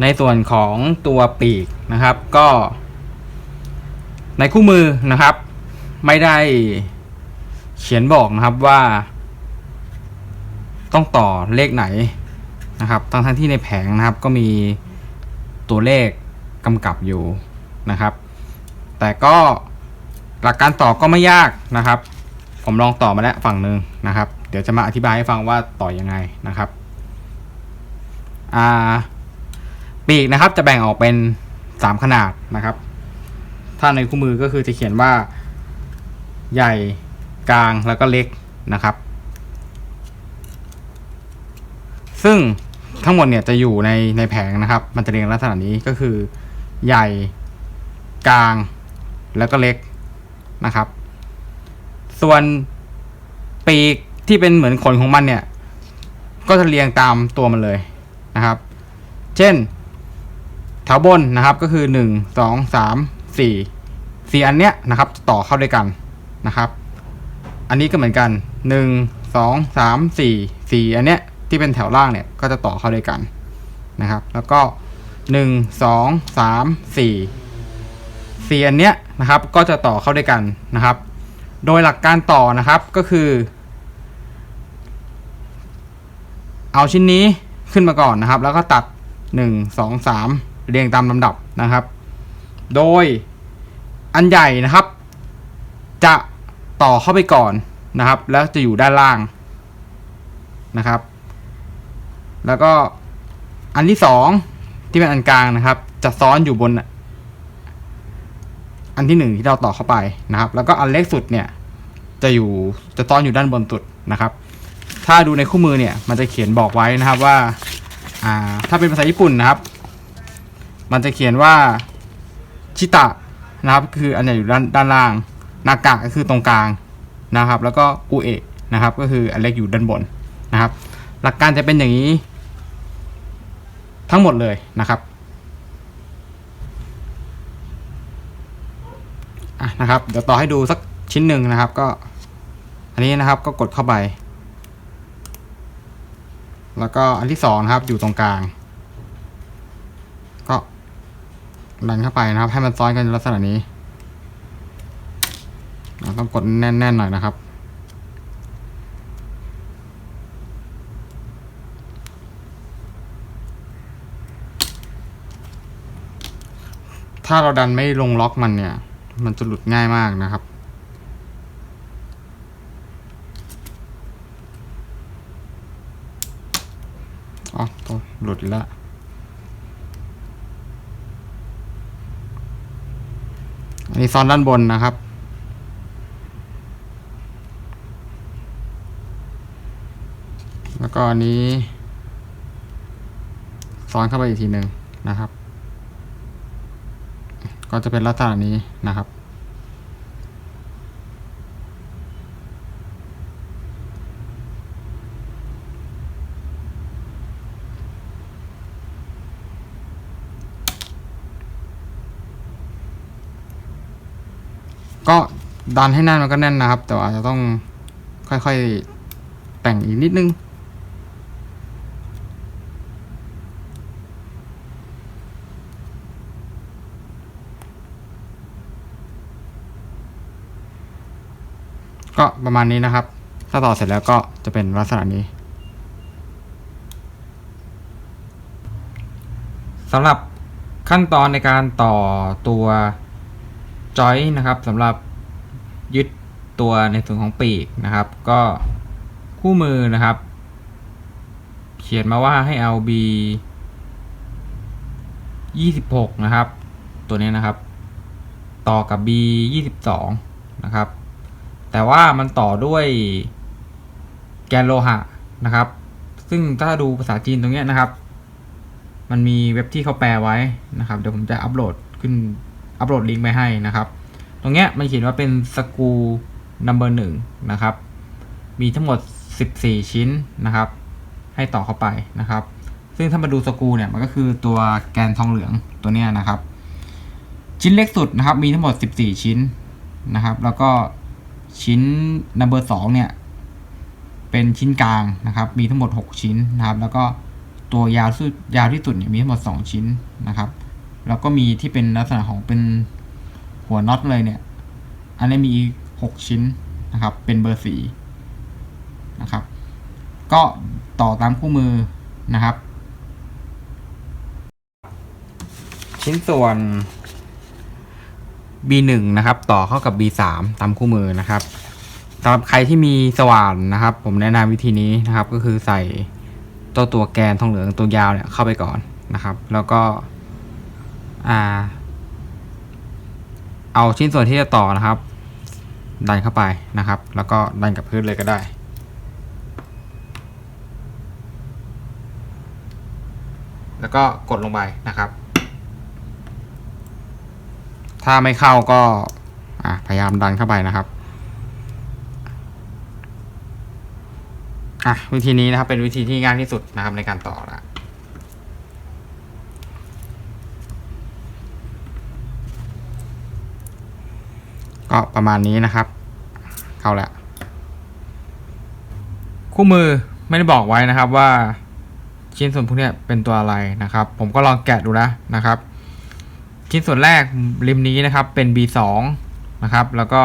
ในส่วนของตัวปีกนะครับ ก็ ในคู่มือนะครับ ไม่ได้เขียนบอกนะครับว่า ต้องต่อเลขไหนนะครับทั้งทั้งที่ในแผงนะครับ ก็มีตัวเลขกำกับอยู่นะครับ แต่ก็หลักการต่อก็ไม่ยากนะครับ ผมลองต่อมาแล้วฝั่งหนึ่งนะครับ เดี๋ยวจะมาอธิบายให้ฟังว่าต่อยังไงนะครับ อ่า ปีกนะครับ จะแบ่งออกเป็น 3 ขนาดนะครับ ถ้าในคู่มือก็คือจะเขียนว่า ใหญ่กลางแล้วก็เล็กนะครับ ซึ่งทั้งหมดเนี่ยจะอยู่ในในแผงนะครับ มันจะเรียงลักษณะนี้ก็คือ ใหญ่กลางแล้วก็เล็กนะครับ ส่วนปีกที่เป็นเหมือนขนของมันเนี่ย ก็จะเรียงตามตัวมันเลยนะครับ เช่น แถวบนนะครับก็คือหนึ่งสองสามสี่สี่อันเนี้ยนะครับต่อเข้าด้วยกันนะครับ อันนี้ก็เหมือนกันหนึ่งสองสามสี่สี่อันเนี้ยที่เป็นแถวล่างเนี่ยก็จะต่อเข้าด้วยกันนะครับ แล้วก็หนึ่งสองสามสี่สี่อันเนี้ยนะครับก็จะต่อเข้าด้วยกันนะครับ โดยหลักการต่อนะครับก็คือ เอาชิ้นนี้ขึ้นมาก่อนนะครับ แล้วก็ตัด 1 2 3 เรียงตามลำดับนะครับ โดยอันใหญ่นะครับ จะต่อเข้าไปก่อนนะครับ แล้วจะอยู่ด้านล่างนะครับ แล้วก็อันที่สองที่เป็นอันกลางนะครับ จะซ้อนอยู่บน อันที่หนึ่งที่เราต่อเข้าไปนะครับ แล้วก็อันเล็กสุดเนี่ย จะอยู่จะซ้อนอยู่ด้านบนสุดนะครับ ถ้าดูในคู่มือเนี่ยมันจะเขียนบอกไว้นะครับว่า อ่า ถ้าเป็นภาษาญี่ปุ่นนะครับ มันจะเขียนว่าชิตะนะครับคืออันใหญ่อยู่ด้านด้านล่างนากะก็คือตรงกลางนะครับ แล้วก็อุเอะนะครับก็คืออันเล็กอยู่ด้านบนนะครับ หลักการจะเป็นอย่างนี้ ทั้งหมดเลยนะครับอะนะครับ เดี๋ยวต่อให้ดูสักชิ้นหนึ่งนะครับ ก็ อันนี้นะครับก็กดเข้าไป แล้วก็อันที่สองนะครับอยู่ตรงกลาง ก็ ดันเข้าไปนะครับ ให้มันซ้อนกันในลักษณะนี้ต้องกดแน่นๆหน่อยนะครับ ถ้าเราดันไม่ลงล็อกมันเนี่ย มันจะหลุดง่ายมากนะครับอ๋อตัวหลุดอีกแล้ว อันนี้ซ้อนด้านบนนะครับ แล้วก็อันนี้ซ้อนเข้าไปอีกทีหนึ่งนะครับ ก็จะเป็นลักษณะนี้นะครับ ก็ ดันให้แน่นมันก็แน่นนะครับ แต่ว่าอาจจะต้องค่อยๆ แต่งอีกนิดนึง ก็ประมาณนี้นะครับ ถ้าต่อเสร็จแล้วก็จะเป็นลักษณะนี้สำหรับขั้นตอนในการต่อตัวจอยนะครับสำหรับ ยึดตัวในส่วนของปีกนะครับ ก็คู่มือนะครับ เขียนมาว่าให้เอา B 26 นะครับ ตัวนี้นะครับ ต่อกับ B 22 นะครับ แต่ว่ามันต่อด้วยแกนโลหะนะครับ ซึ่งถ้าดูภาษาจีนตรงนี้นะครับ มันมีเว็บที่เขาแปลไว้นะครับ เดี๋ยวผมจะอัปโหลดขึ้นอัปโหลดลิงก์ไปให้นะครับ ตรงเนี้ยมันเขียนว่าเป็นสกูนัมเบอร์หนึ่งนะครับ มีทั้งหมด 14 ชิ้นนะครับ ให้ต่อเข้าไปนะครับ ซึ่งถ้ามาดูสกูเนี่ยมันก็คือตัวแกนทองเหลืองตัวเนี้ยนะครับ ชิ้นเล็กสุดนะครับ มีทั้งหมด 14 ชิ้นนะครับ แล้วก็ชิ้น number 2เนี่ยเป็นชิ้นกลางนะครับ มีทั้งหมด 6 ชิ้นนะครับ แล้วก็ตัวยาวสุดยาวที่สุดเนี่ยมีทั้งหมดสองชิ้นนะครับ แล้วก็มีที่เป็นลักษณะของเป็น หัวน็อตเลยเนี่ย อันนี้มีหกชิ้นนะครับ เป็นเบอร์สีนะครับ ก็ต่อตามคู่มือนะครับ ชิ้นส่วน B1 นะครับ ต่อเข้ากับ B3 ตามคู่มือนะครับสำหรับใครที่มีสว่านนะครับ ผมแนะนำวิธีนี้นะครับ ก็คือใส่ตัวตัวแกนทองเหลืองตัวยาวเนี่ยเข้าไปก่อนนะครับ แล้วก็ อ่า เอาชิ้นส่วนที่จะต่อนะครับ ดันเข้าไปนะครับ แล้วก็ดันกับพื้นเลยก็ได้ แล้วก็กดลงไปนะครับ ถ้าไม่เข้าก็พยายามดันเข้าไปนะครับอะวิธีนี้นะครับเป็นวิธีที่ง่ายที่สุดนะครับในการต่อละ ก็ประมาณนี้นะครับ เข้าล้วคู่มือไม่ได้บอกไว้นะครับว่าชิ้นส่วนพวกนี้เป็นตัวอะไรนะครับ ผมก็ลองแกะดูแล้วนะครับ ชิ้นส่วนแรกริมนี้นะครับเป็น B2 นะครับ แล้วก็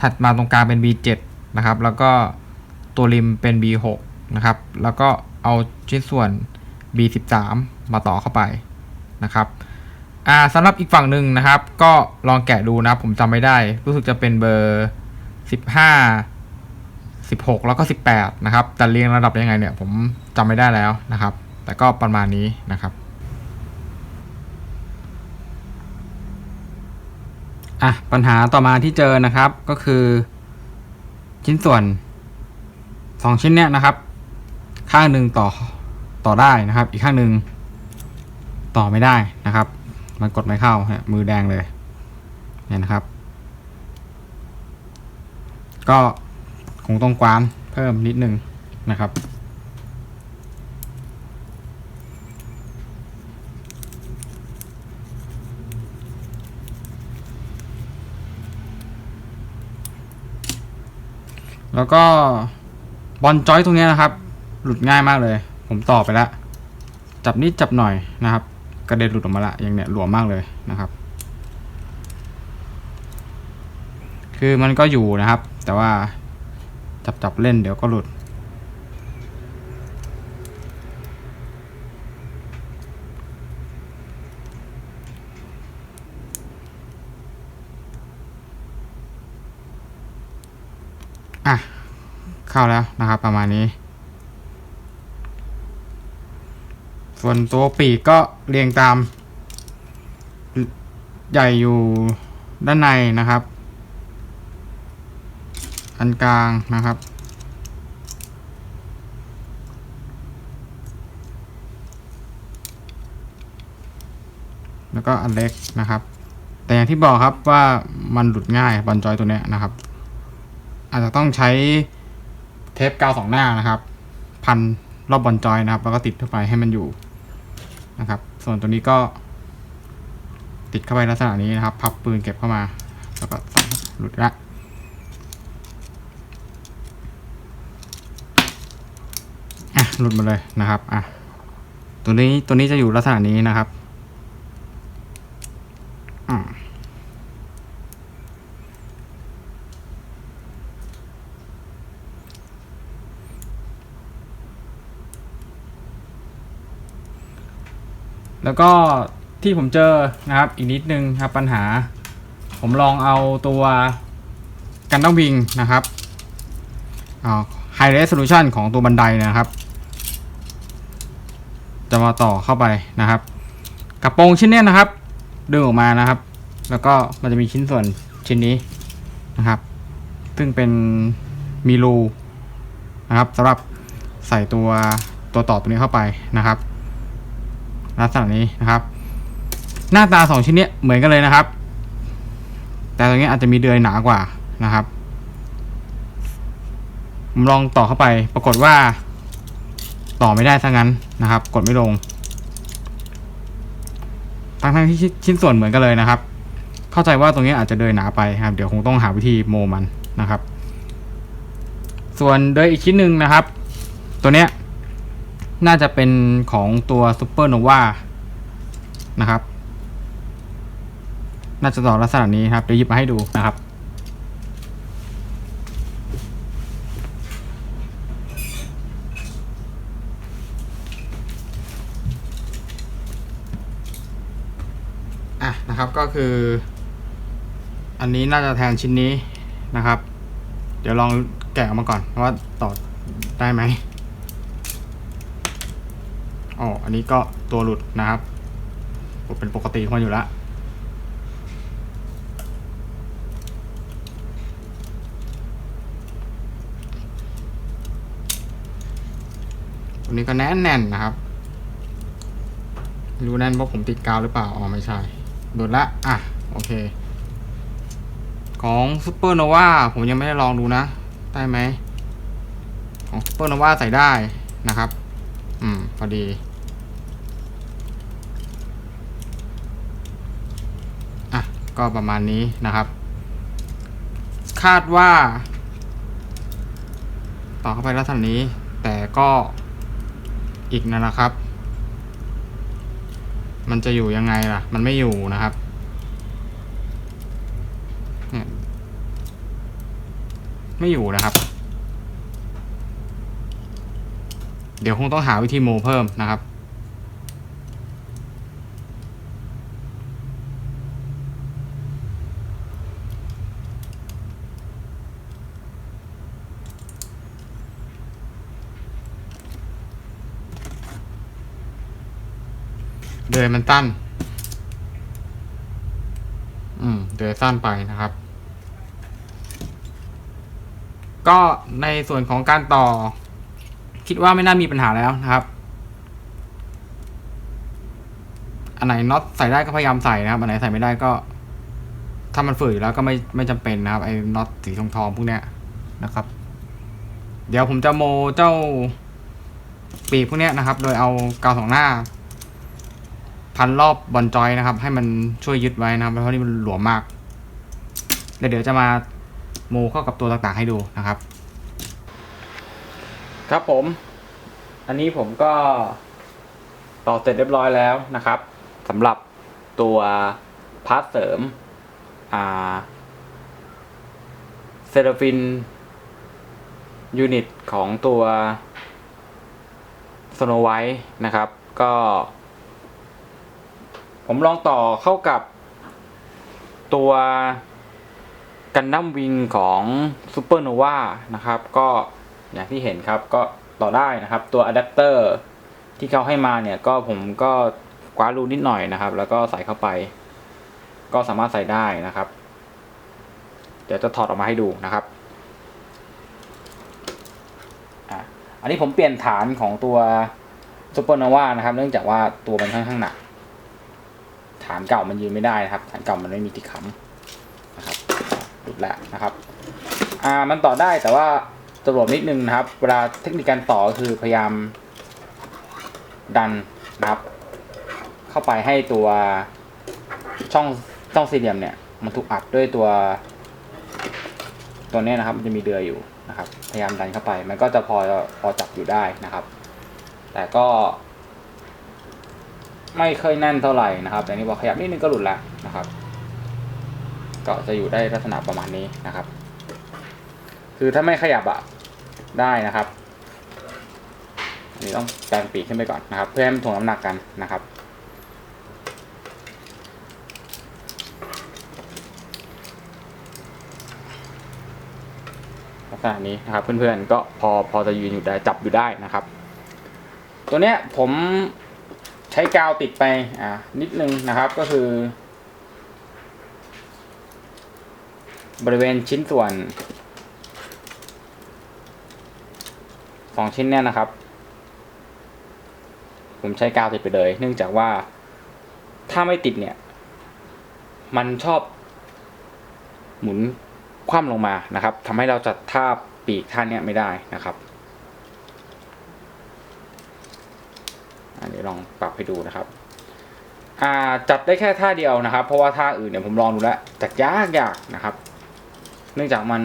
ถัดมาตรงกลางเป็น B7 นะครับ แล้วก็ตัวริมเป็น B6 นะครับ แล้วก็เอาชิ้นส่วน B13 มาต่อเข้าไปนะครับ อ่าสำหรับอีกฝั่งหนึ่งนะครับ ก็ลองแกะดูนะผมจำไม่ได้ รู้สึกจะเป็นเบอร์15 16แล้วก็18นะครับแต่เรียงระดับยังไงเนี่ย ผมจำไม่ได้แล้วนะครับ แต่ก็ประมาณนี้นะครับอะปัญหาต่อมาที่เจอนะครับก็คือ ชิ้นส่วนสองชิ้นเนี้ยนะครับ ข้างหนึ่งต่อต่อได้นะครับ อีกข้างหนึ่งต่อไม่ได้นะครับ มันกดไม่เข้าเนี่ยมือแดงเลยเนี่ยนะครับ ก็คงต้องกวานเพิ่มนิดนึงนะครับ แล้วก็บอลจอยตรงนี้นะครับ หลุดง่ายมากเลย ผมต่อไปแล้ว จับนิดจับหน่อยนะครับ กระเด็นหลุดออกมาละอย่างเนี้ยหลวมมากเลยนะครับ คือมันก็อยู่นะครับ แต่ว่าจับจับเล่นเดี๋ยวก็หลุด อะ เข้าแล้วนะครับประมาณนี้ ส่วนตัวปีกก็เรียงตาม ใหญ่อยู่ด้านในนะครับ อันกลางนะครับ แล้วก็อันเล็กนะครับ แต่อย่างที่บอกครับว่ามันหลุดง่ายบอลจอยตัวเนี้ยนะครับ อาจจะต้องใช้เทปกาวสองหน้านะครับ พันรอบบอลจอยนะครับ แล้วก็ติดเข้าไปให้มันอยู่ นะครับ ส่วนตัวนี้ก็ติดเข้าไปลักษณะนี้นะครับ พับปืนเก็บเข้ามา แล้วก็ใส่หลุดละอะหลุดมาเลยนะครับอะตัวนี้ตัวนี้จะอยู่ลักษณะนี้นะครับอ่า แล้วก็ที่ผมเจอนะครับอีกนิดนึงครับปัญหา ผมลองเอาตัวกันต้องวิงนะครับเอา High Resolution ของตัวบันไดนะครับ จะมาต่อเข้าไปนะครับกระโปรงชิ้นนี้นะครับ ดึงออกมานะครับ แล้วก็มันจะมีชิ้นส่วนชิ้นนี้นะครับ ซึ่งเป็นมีรูนะครับสำหรับใส่ตัวตัวต่อตัวนี้เข้าไปนะครับ ลักษณะนี้นะครับ หน้าตาสองชิ้นเนี้ยเหมือนกันเลยนะครับ แต่ตรงนี้อาจจะมีเดือยหนากว่านะครับผมลองต่อเข้าไปปรากฏว่า ต่อไม่ได้ซะงั้นนะครับ กดไม่ลงทั้งทั้งๆที่ชิ้นส่วนเหมือนกันเลยนะครับ เข้าใจว่าตรงนี้อาจจะเดินหนาไปครับ เดี๋ยวคงต้องหาวิธีโมมันนะครับ ส่วนเดยอีกชิ้นหนึ่งนะครับ ตัวเนี้ย น่าจะเป็นของตัวซูเปอร์โนวานะครับ น่าจะต่อลักษณะนี้ครับ เดี๋ยวหยิบมาให้ดูนะครับ อะนะครับก็คือ อันนี้น่าจะแทนชิ้นนี้นะครับ เดี๋ยวลองแกะออกมาก่อนว่าต่อได้ไหม อ๋ออันนี้ก็ตัวหลุดนะครับเป็นปกติของมันอยู่แล้วตัวนี้ก็แน่นๆนะครับรู้แน่นเพราะผมติดกาวหรือเปล่า อ๋อ ไม่ใช่หลุดละ อะ โอเค ของซูเปอร์โนวาผมยังไม่ได้ลองดูนะ ได้ไหม ของซูเปอร์โนวาใส่ได้นะครับ อืม พอดี อะ ก็ประมาณนี้นะครับ คาดว่า ต่อเข้าไปลักษณะนี้ แต่ก็อีกนั่นแหละครับ มันจะอยู่ยังไงล่ะ มันไม่อยู่นะครับไม่อยู่นะครับ เดี๋ยวคงต้องหาวิธีโมเพิ่มนะครับ เดือยมันสั้น อืม เดือยสั้นไปนะครับก็ในส่วนของการต่อ คิดว่าไม่น่ามีปัญหาแล้วนะครับ อันไหนน็อตใส่ได้ก็พยายามใส่นะครับ อันไหนใส่ไม่ได้ก็ ถ้ามันฝืดอยู่แล้วก็ไม่ไม่จำเป็นนะครับ ไอ้น็อตสีทองทองพวกเนี้ยนะครับ เดี๋ยวผมจะโมเจ้าปีกพวกเนี้ยนะครับ โดยเอากาวสองหน้า พันรอบบอลจอยนะครับ ให้มันช่วยยึดไว้นะครับ เพราะนี่มันหลวมมาก เดี๋ยวเดี๋ยวจะมาโมเข้ากับตัวต่างๆให้ดูนะครับ ครับผม อันนี้ผมก็ต่อเสร็จเรียบร้อยแล้วนะครับสำหรับตัวพาร์ทเสริมอ่าเซราฟินยูนิตของตัวสโนไวท์นะครับ ก็ ผมลองต่อเข้ากับตัวกันดั้มวิงของซูเปอร์โนวานะครับ ก็ อย่างที่เห็นครับก็ต่อได้นะครับ ตัวอะแดปเตอร์ที่เขาให้มาเนี่ยก็ผมก็คว้ารูนิดหน่อยนะครับ แล้วก็ใส่เข้าไป ก็สามารถใส่ได้นะครับ เดี๋ยวจะถอดออกมาให้ดูนะครับอะอันนี้ผมเปลี่ยนฐานของตัวซูเปอร์โนวานะครับ เนื่องจากว่าตัวมันค่อนข้างหนัก ฐานเก่ามันยืนไม่ได้นะครับ ฐานเก่ามันไม่มีที่ค้ำนะครับหลุดแล้วนะครับ อ่ามันต่อได้แต่ว่า ตรวจนิดนึงนะครับ เวลาเทคนิคการต่อคือพยายามดันนะครับ เข้าไปให้ตัวช่องช่องสี่เหลี่ยมเนี่ย มันถูกอัดด้วยตัว ตัวนี้นะครับ มันจะมีเดือยอยู่นะครับ พยายามดันเข้าไป มันก็จะพอพอจับอยู่ได้นะครับ แต่ก็ ไม่เคยแน่นเท่าไหร่นะครับ แต่นี่พอขยับนิดนึงก็หลุดแล้วนะครับ ก็จะอยู่ได้ลักษณะประมาณนี้นะครับ คือถ้าไม่ขยับอะ ได้นะครับอันนี่ต้องแปลงปีกขึ้นไปก่อนนะครับ เพื่อให้มันถ่วงน้ำหนักกันนะครับ ลักษณะนี้นะครับเพื่อนๆก็พอพอจะยืนอยู่ได้จับอยู่ได้นะครับ ตัวเนี้ยผมใช้กาวติดไปอ่านิดนึงนะครับก็คือ บริเวณชิ้นส่วน สองชิ้นเนี่ยนะครับ ผมใช้กาวติดไปเลย เนื่องจากว่าถ้าไม่ติดเนี่ย มันชอบ หมุนคว่ำลงมานะครับทำให้เราจัดท่าปีกท่านี้ไม่ได้นะครับอันนี้ลองปรับให้ดูนะครับ อ่าจัดได้แค่ท่าเดียวนะครับ เพราะว่าท่าอื่นเนี่ยผมลองดูแล้วจัดยากยากนะครับ เนื่องจากมัน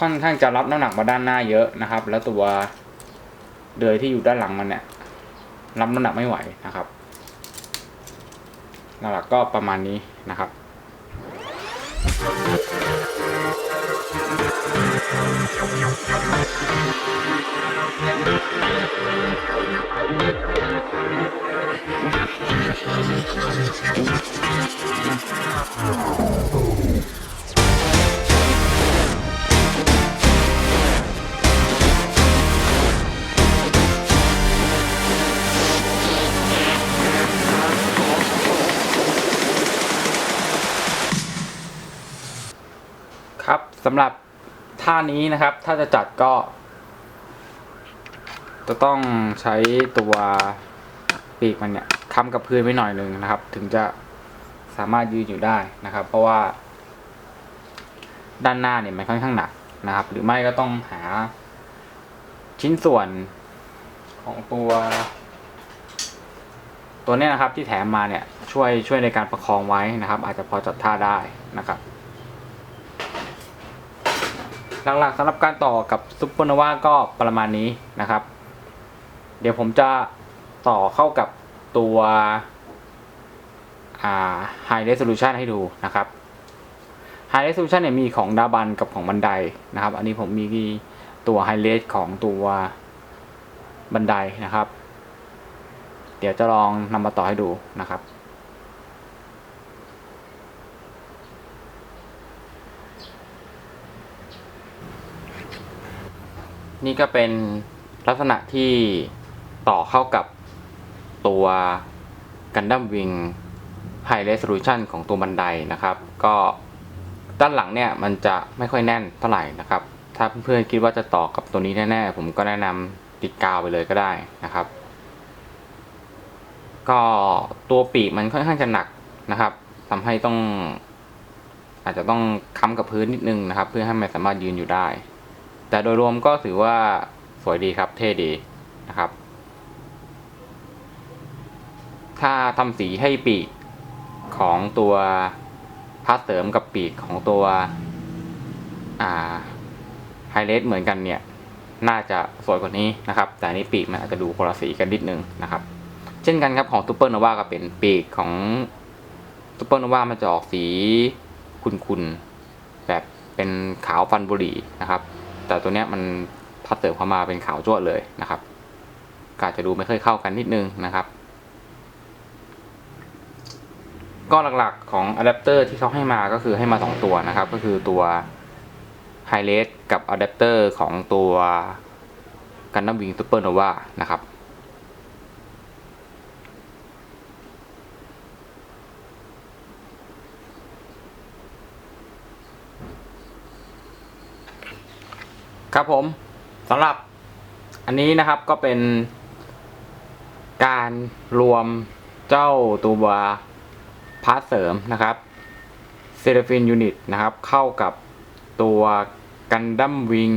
ค่อนข้างจะรับน้ำหนักมาด้านหน้าเยอะนะครับ แล้วตัวเดือยที่อยู่ด้านหลังมันเนี่ยรับน้ำหนักไม่ไหวนะครับหลักๆก็ประมาณนี้นะครับครัำหรับท่านี้นะครับ ถ้าจะจัดก็ จะต้องใช้ตัวปีกมันเนี่ยค้ำกับพื้นไว้หน่อยหนึ่งนะครับ ถึงจะสามารถยืนอยู่ได้นะครับ เพราะว่า ด้านหน้าเนี่ยมันค่อนข้างหนักนะครับ หรือไม่ก็ต้องหาชิ้นส่วนของตัว ตัวเนี้ยนะครับที่แถมมาเนี่ยช่วยช่วยในการประคองไว้นะครับ อาจจะพอจัดท่าได้นะครับ หลักๆสำหรับการต่อกับซุปเปอร์โนวาก็ประมาณนี้นะครับ เดี๋ยวผมจะต่อเข้ากับตัวอ่า High Resolution ให้ดูนะครับ High Resolution เนี่ยมีของดาบันกับของบันไดนะครับ อันนี้ผมมีตัว High Res ของตัวบันไดนะครับ เดี๋ยวจะลองนำมาต่อให้ดูนะครับ นี่ก็เป็นลักษณะที่ต่อเข้ากับตัวกันดั้มวิง High Resolution ของตัวบันไดนะครับ ก็ด้านหลังเนี่ยมันจะไม่ค่อยแน่นเท่าไหร่นะครับ ถ้าเพื่อนๆคิดว่าจะต่อกับตัวนี้แน่ๆ ผมก็แนะนำติดกาวไปเลยก็ได้นะครับ ก็ตัวปีกมันค่อนข้างจะหนักนะครับทำให้ต้อง อาจจะต้องค้ำกับพื้นนิดนึงนะครับ เพื่อให้มันสามารถยืนอยู่ได้ แต่โดยรวมก็ถือว่าสวยดีครับเท่ดีนะครับ ถ้าทำสีให้ปีกของตัวพาสเสริมกับปีกของตัวไฮเลสเหมือนกันเนี่ย น่าจะสวยกว่านี้นะครับ แต่นี้ปีกมันอาจจะดูคนละสีกันนิดนึงนะครับ เช่นกันครับของซูเปอร์โนวาก็เป็นปีกของซูเปอร์โนวามันจะออกสีคุนๆแบบเป็นขาวฟันบุหรี่นะครับ แต่ตัวเนี้ยมันพัดเติมเข้ามาเป็นขาวจ้วดเลยนะครับกาจจะดูไม่ค่อยเข้ากันนิดนึงนะครับ ก็หลักๆของอะแดปเตอร์ที่เขาให้มาก็คือให้มา 2 ตัวนะครับ ก็คือตัวไฮเลสกับอะแดปเตอร์ของตัวกันนัมวิงซูเปอร์โนวานะครับ ครับผมสำหรับอันนี้นะครับก็เป็นการรวมเจ้าตัวพาร์ทเสริมนะครับเซเรฟินยูนิตนะครับ เข้ากับตัวกันดั้มวิง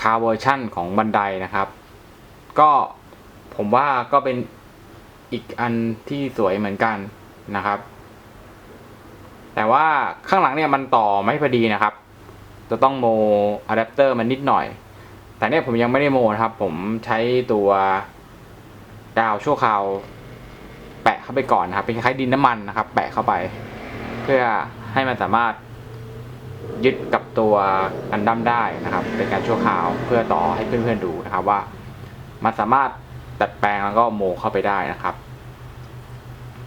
คาร์เวอร์ชั่นของบันไดนะครับ ก็ผมว่าก็เป็นอีกอันที่สวยเหมือนกันนะครับ แต่ว่าข้างหลังเนี่ยมันต่อไม่พอดีนะครับ จะต้องโมอะแดปเตอร์มันนิดหน่อย แต่เนี่ยผมยังไม่ได้โมนะครับ ผมใช้ตัวกาวชั่วคราว แปะเข้าไปก่อนนะครับ เป็นคล้ายดินน้ำมันนะครับ แปะเข้าไป เพื่อให้มันสามารถยึดกับตัวกันดั้มได้นะครับ เป็นการชั่วคราวเพื่อต่อให้เพื่อนๆดูนะครับว่า มันสามารถดัดแปลงแล้วก็โมเข้าไปได้นะครับ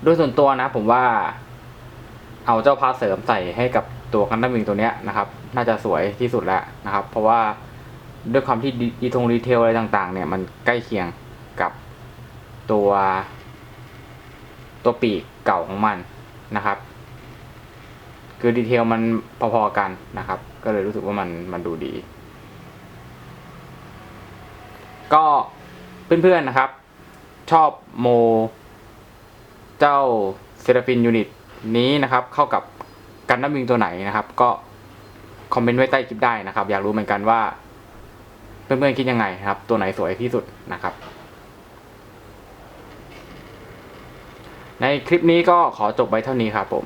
โดยส่วนตัวนะผมว่าเอาเจ้าพาเสริมใส่ให้กับ ตัวกันดั้มวิงตัวเนี้ยนะครับ น่าจะสวยที่สุดแล้วนะครับ เพราะว่าด้วยความที่ดีทงดีเทลอะไรต่างๆ เนี่ยมันใกล้เคียงกับตัว ตัวปีกเก่าของมันนะครับ คือดีเทลมันพอๆกันนะครับ ก็เลยรู้สึกว่ามันมันดูดี ก็เพื่อนๆนะครับ ชอบโม เจ้าเซราฟินยูนิตนี้นะครับ เข้ากับ กันดั้มวิงตัวไหนนะครับ ก็คอมเมนต์ไว้ใต้คลิปได้นะครับ อยากรู้เหมือนกันว่า เพื่อนๆคิดยังไงครับ ตัวไหนสวยที่สุดนะครับ ในคลิปนี้ก็ขอจบไว้เท่านี้ครับผม